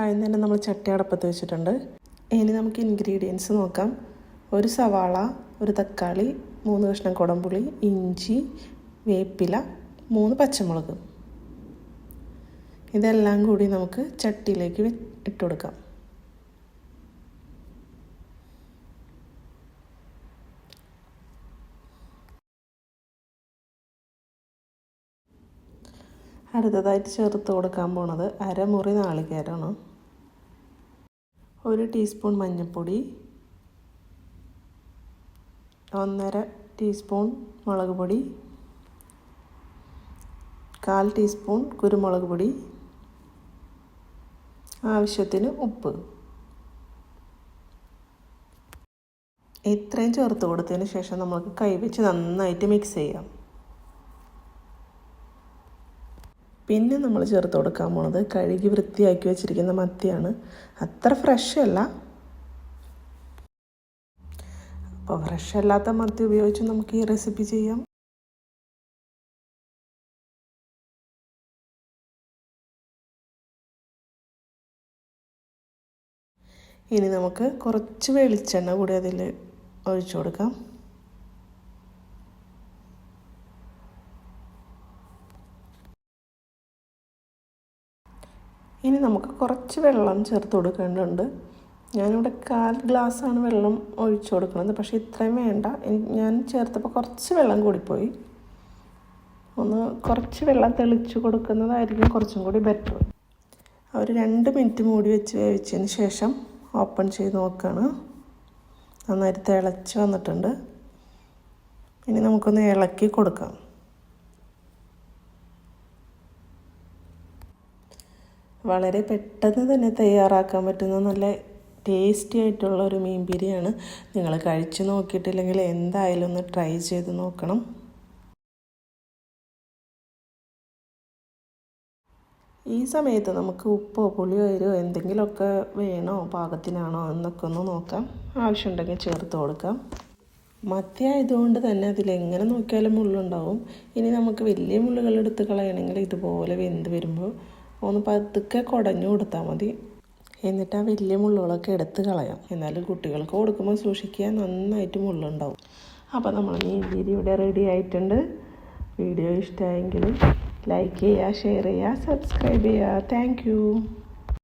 ആദ്യം തന്നെ നമ്മൾ ചട്ടി അടപ്പത്ത് വെച്ചിട്ടുണ്ട്. ഇനി നമുക്ക് ഇൻഗ്രീഡിയൻസ് നോക്കാം. ഒരു സവാള ഒരു തക്കാളി മൂന്ന് കഷ്ണം കുടംപുളി ഇഞ്ചി വേപ്പില മൂന്ന് പച്ചമുളക്. ഇതെല്ലാം കൂടി നമുക്ക് ചട്ടിയിലേക്ക് ഇട്ട് കൊടുക്കാം അടുത്തതായിട്ട് ചേർത്ത് കൊടുക്കാൻ പോണത് അരമുറി നാളികേരമാണ്. ഒരു ടീസ്പൂൺ മഞ്ഞൾപ്പൊടി ഒന്നര ടീസ്പൂൺ മുളക് പൊടി കാൽ ടീസ്പൂൺ കുരുമുളക് പൊടി ആവശ്യത്തിന് ഉപ്പ്. ഇത്രയും ചേർത്ത് കൊടുത്തതിന് ശേഷം നമുക്ക് കൈവച്ച് നന്നായിട്ട് മിക്സ് ചെയ്യാം. പിന്നെ നമ്മൾ ചേർത്ത് കൊടുക്കാൻ പോണത് കഴുകി വൃത്തിയാക്കി വെച്ചിരിക്കുന്ന മത്തിയാണ്. അത്ര ഫ്രഷ് അല്ല. അപ്പോൾ ഫ്രഷ് അല്ലാത്ത മത്തി ഉപയോഗിച്ച് നമുക്ക് ഈ റെസിപ്പി ചെയ്യാം. ഇനി നമുക്ക് കുറച്ച് വെളിച്ചെണ്ണ കൂടി അതിൽ ഒഴിച്ചു കൊടുക്കാം. ഇനി നമുക്ക് കുറച്ച് വെള്ളം ചേർത്ത് കൊടുക്കേണ്ടതുണ്ട്. ഞാനിവിടെ കാൽ ഗ്ലാസ്സാണ് വെള്ളം ഒഴിച്ചു കൊടുക്കുന്നത്. പക്ഷേ ഇത്രയും വേണ്ട. ഞാൻ ചേർത്തപ്പോൾ കുറച്ച് വെള്ളം കൂടിപ്പോയി. ഒന്ന് കുറച്ച് വെള്ളം തെളിച്ച് കൊടുക്കുന്നതായിരിക്കും കുറച്ചും കൂടി ബെറ്റർ അവർ രണ്ട് മിനിറ്റ് മൂടി വെച്ച് വേവിച്ചതിന് ശേഷം ഓപ്പൺ ചെയ്ത് നോക്കുകയാണ് നന്നായിട്ട് തിളച്ച് വന്നിട്ടുണ്ട്. ഇനി നമുക്കൊന്ന് ഇളക്കി കൊടുക്കാം. വളരെ പെട്ടെന്ന് തന്നെ തയ്യാറാക്കാൻ പറ്റുന്ന നല്ല ടേസ്റ്റി ആയിട്ടുള്ള ഒരു മീൻ ബിരിയാണ് നിങ്ങൾ കഴിച്ചു നോക്കിയിട്ടില്ലെങ്കിൽ എന്തായാലും ഒന്ന് ട്രൈ ചെയ്ത് നോക്കണം. ഈ സമയത്ത് നമുക്ക് ഉപ്പോ പുളിയോ എരിവോ എന്തെങ്കിലുമൊക്കെ വേണോ പാകത്തിനാണോ എന്നൊക്കെ ഒന്ന് നോക്കാം. ആവശ്യമുണ്ടെങ്കിൽ ചേർത്ത് കൊടുക്കാം. മത്തി ആയതുകൊണ്ട് തന്നെ അതിലെങ്ങനെ നോക്കിയാലും മുള്ളുണ്ടാവും. ഇനി നമുക്ക് വലിയ മുള്ളുകൾ എടുത്ത് കളയണമെങ്കിൽ ഇതുപോലെ വെന്ത് വരുമ്പോൾ ഒന്ന് പതുക്കെ കുടഞ്ഞു കൊടുത്താൽ മതി. എന്നിട്ട് ആ വലിയ മുള്ളുകളൊക്കെ എടുത്ത് കളയാം. എന്നാലും കുട്ടികൾക്ക് കൊടുക്കുമ്പോൾ സൂക്ഷിക്കുക നന്നായിട്ട് മുള്ളുണ്ടാവും. അപ്പോൾ നമ്മൾ ബീരി ഇവിടെ റെഡി ആയിട്ടുണ്ട്. വീഡിയോ ഇഷ്ടമായെങ്കിൽ ലൈക്ക് ചെയ്യുക ഷെയർ ചെയ്യുക സബ്സ്ക്രൈബ് ചെയ്യുക. താങ്ക്